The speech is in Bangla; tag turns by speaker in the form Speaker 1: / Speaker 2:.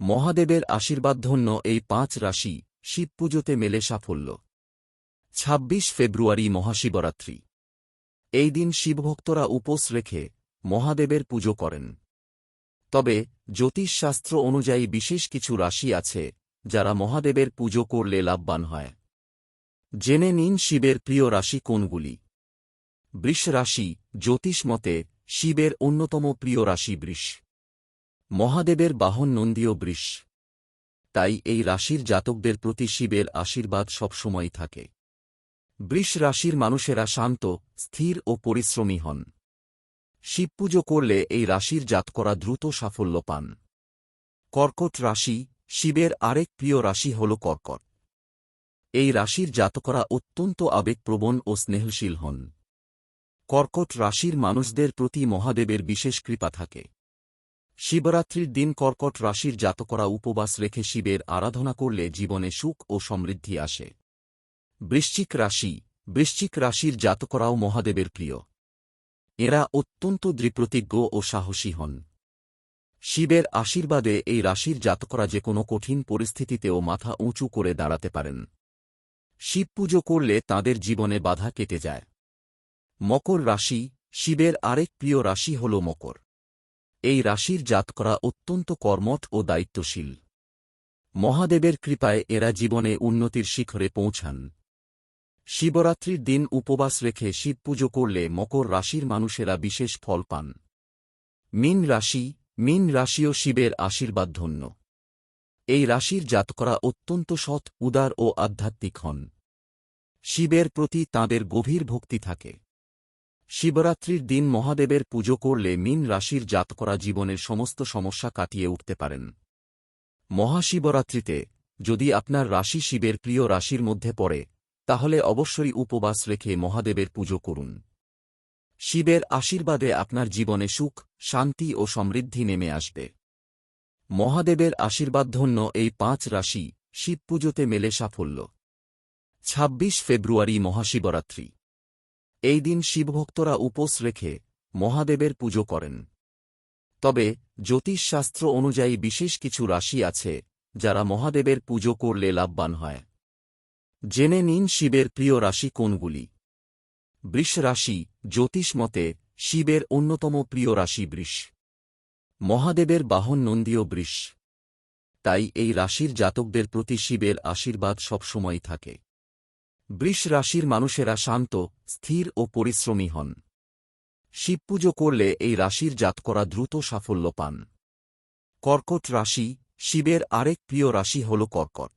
Speaker 1: মহাদেবের আশীর্বাদধন্য এই পাঁচ রাশি শিব পুজোতে মেলে সাফল্য। ২৬ ফেব্রুয়ারি মহাশিবরাত্রি। এই দিন শিবভক্তরা উপোস রেখে মহাদেবের পুজো করেন। তবে জ্যোতিষশাস্ত্র অনুযায়ী বিশেষ কিছু রাশি আছে যারা মহাদেবের পুজো করলে লাভবান হয়। জেনে নিন শিবের প্রিয় রাশি কোনগুলি। বৃষ রাশি জ্যোতিষ মতে শিবের অন্যতম প্রিয় রাশি বৃষ। মহাদেবের বাহন নন্দীয় বৃষ। তাই এই রাশির জাতকদের প্রতি শিবের আশীর্বাদ সবসময় থাকে। বৃষ রাশির মানুষেরা শান্ত, স্থির ও পরিশ্রমী হন। শিব পুজো করলে এই রাশির জাতকরা দ্রুত সাফল্য পান। কর্কট রাশি, শিবের আরেক প্রিয় রাশি হল কর্কট। এই রাশির জাতকরা অত্যন্ত আবেগপ্রবণ ও স্নেহশীল হন। কর্কট রাশির মানুষদের প্রতি মহাদেবের বিশেষ কৃপা থাকে। শিবরাত্রির দিন কর্কট রাশির জাতকরা উপবাস রেখে শিবের আরাধনা করলে জীবনে সুখ ও সমৃদ্ধি আসে। বৃশ্চিক রাশি, বৃশ্চিক রাশির জাতকরাও মহাদেবের প্রিয়। এরা অত্যন্ত দৃপ্রতিজ্ঞ ও সাহসী হন। শিবের আশীর্বাদে এই রাশির জাতকরা যে কোনো কঠিন পরিস্থিতিতেও মাথা উঁচু করে দাঁড়াতে পারেন। শিব পুজো করলে তাদের জীবনে বাধা কেটে যায়। মকর রাশি, শিবের আরেক প্রিয় রাশি হল মকর। এই রাশির জাতকরা অত্যন্ত কর্মঠ ও দায়িত্বশীল। মহাদেবের কৃপায় এরা জীবনে উন্নতির শিখরে পৌঁছান। শিবরাত্রির দিন উপবাস রেখে শিব পুজো করলে মকর রাশির মানুষেরা বিশেষ ফল পান। মিন রাশি, মিন রাশিও শিবের আশীর্বাদ ধন্য। এই রাশির জাতকরা অত্যন্ত সৎ, উদার ও আধ্যাত্মিক হন। শিবের প্রতি তাঁদের গভীর ভক্তি থাকে। শিবরাত্রির দিন মহাদেবের পুজো করলে মিন রাশির জাতকরা জীবনের সমস্ত সমস্যা কাটিয়ে উঠতে পারেন। মহাশিবরাত্রিতে, যদি আপনার রাশি শিবের প্রিয় রাশির মধ্যে পড়ে, তাহলে অবশ্যই উপবাস রেখে মহাদেবের পুজো করুন। শিবের আশীর্বাদে আপনার জীবনে সুখ, শান্তি ও সমৃদ্ধি নেমে আসবে। মহাদেবের আশীর্বাদধন্য এই পাঁচ রাশি শিব পুজোতে মেলে সাফল্য। ২৬ ফেব্রুয়ারি মহাশিবরাত্রি। এই দিন শিবভক্তরা উপোস রেখে মহাদেবের পুজো করেন। তবে জ্যোতিষশাস্ত্র অনুযায়ী বিশেষ কিছু রাশি আছে যারা মহাদেবের পুজো করলে লাভবান হয়। জেনে নিন শিবের প্রিয় রাশি কোনগুলি। বৃষ রাশি, জ্যোতিষ মতে শিবের অন্যতম প্রিয় রাশি বৃষ। মহাদেবের বাহন নন্দীয় বৃষ। তাই এই রাশির জাতকদের প্রতি শিবের আশীর্বাদ সবসময় থাকে। বৃষ রাশির মানুষেরা শান্ত, স্থির ও পরিশ্রমী হন। শিবপুজো করলে এই রাশির জাতকরা দ্রুত সাফল্য পান। কর্কট রাশি, শিবের আরেক প্রিয় রাশি হল কর্কট।